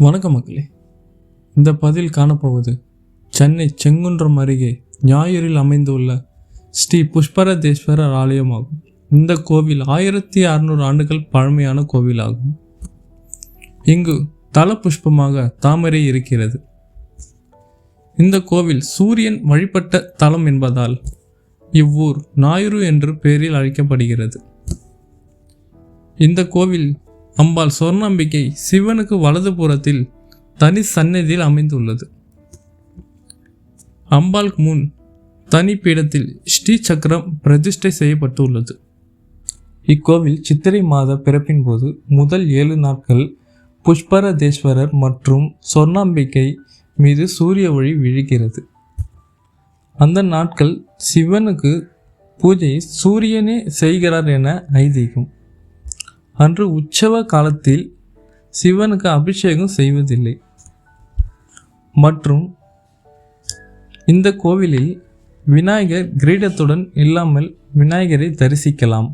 வணக்கம் மக்களே. இந்த பதில் காணப்போவது சென்னை செங்குன்றம் அருகே ஞாயிறில் அமைந்துள்ள ஸ்ரீ புஷ்பரதேஸ்வரர் ஆலயமாகும். இந்த கோவில் ஆயிரத்தி அறுநூறு ஆண்டுகள் பழமையான கோவிலாகும். இங்கு தல புஷ்பமாக தாமரை இருக்கிறது. இந்த கோவில் சூரியன் வழிபட்ட தலம் என்பதால் இவ்வூர் ஞாயிறு என்று பெயரில் அழைக்கப்படுகிறது. இந்த கோவில் அம்பாள் சொர்ணாம்பிகை சிவனுக்கு வலதுபுறத்தில் தனி சந்நிதியில் அமைந்துள்ளது. அம்பாளுக்கு முன் தனி பீடத்தில் ஸ்ரீ சக்கரம் பிரதிஷ்டை செய்யப்பட்டுள்ளது. இக்கோவில் சித்திரை மாத பிறப்பின் போது முதல் ஏழு நாட்கள் புஷ்பரதேஸ்வரர் மற்றும் சொர்ணாம்பிகை மீது சூரிய ஒளி விழுகிறது. அந்த நாட்கள் சிவனுக்கு பூஜையை சூரியனே செய்கிறார் என ஐதீகம். அன்று உற்சவ காலத்தில் சிவனுக்கு அபிஷேகம் செய்வதில்லை. மற்றும் இந்த கோவிலில் விநாயகர் கிரீடத்துடன் இல்லாமல் விநாயகரை தரிசிக்கலாம்.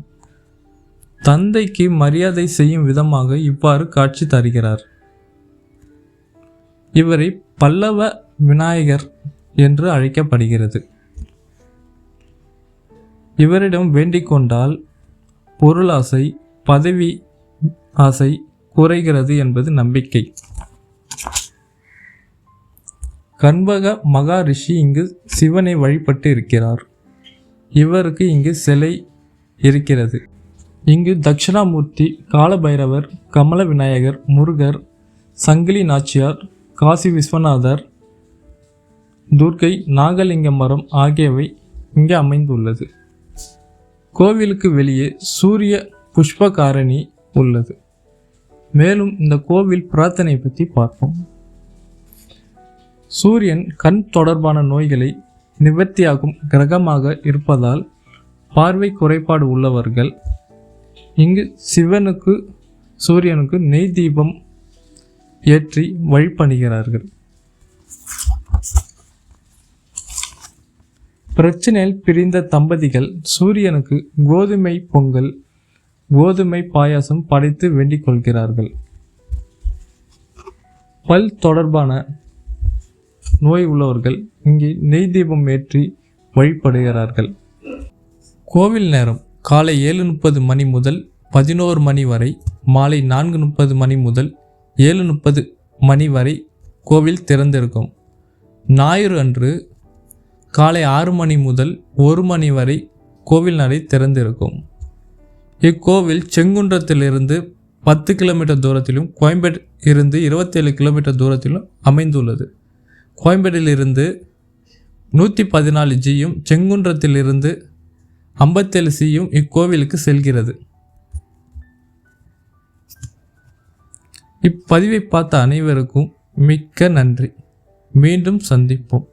தந்தைக்கு மரியாதை செய்யும் விதமாக இவ்வாறு காட்சி தருகிறார். இவரை பல்லவ விநாயகர் என்று அழைக்கப்படுகிறது. இவரிடம் வேண்டிக் கொண்டால் பொருளாசை பதவி ஆசை குறைகிறது என்பது நம்பிக்கை. கண்பக மகாரிஷி இங்கு சிவனை வழிபட்டு இருக்கிறார். இவருக்கு இங்கு சிலை இருக்கிறது. இங்கு தட்சிணாமூர்த்தி காலபைரவர் கமல விநாயகர் முருகர் சங்கிலி நாச்சியார் காசி விஸ்வநாதர் துர்க்கை நாகலிங்க மரம் ஆகியவை இங்கே அமைந்துள்ளது. கோவிலுக்கு வெளியே சூரிய புஷ்பகாரணி உள்ளது. மேலும் இந்த கோவில் பிரார்த்தனை பற்றி பார்ப்போம். சூரியன் கண் தொடர்பான நோய்களை நிவர்த்தியாகும் கிரகமாக இருப்பதால் பார்வை குறைபாடு உள்ளவர்கள் இங்கு சிவனுக்கு சூரியனுக்கு நெய் தீபம் ஏற்றி வழிபடுகிறார்கள் பிரச்சனையில் பிரிந்த தம்பதிகள் சூரியனுக்கு கோதுமை பொங்கல் கோதுமை பாயாசம் படைத்து வேண்டிக் கொள்கிறார்கள் பல் தொடர்பான நோய் உள்ளவர்கள் இங்கே நெய் தீபம் ஏற்றி வழிபடுகிறார்கள். கோவில் நேரம் காலை ஏழு முப்பது மணி முதல் பதினோரு மணி வரை மாலை நான்கு முப்பது மணி முதல் ஏழு முப்பது மணி வரை கோவில் திறந்திருக்கும். ஞாயிறு அன்று காலை ஆறு மணி முதல் ஒரு மணி வரை கோவில் நடை திறந்திருக்கும். இக்கோவில் செங்குன்றத்திலிருந்து பத்து கிலோமீட்டர் தூரத்திலும் கோயம்பேட் இருந்து இருபத்தேழு கிலோமீட்டர் தூரத்திலும் அமைந்துள்ளது. கோயம்பேட்டிலிருந்து நூற்றி பதினாலு ஜியும் செங்குன்றத்திலிருந்து ஐம்பத்தேழு சியும் இக்கோவிலுக்கு செல்கிறது. இப்பதிவை பார்த்த அனைவருக்கும் மிக்க நன்றி. மீண்டும் சந்திப்போம்.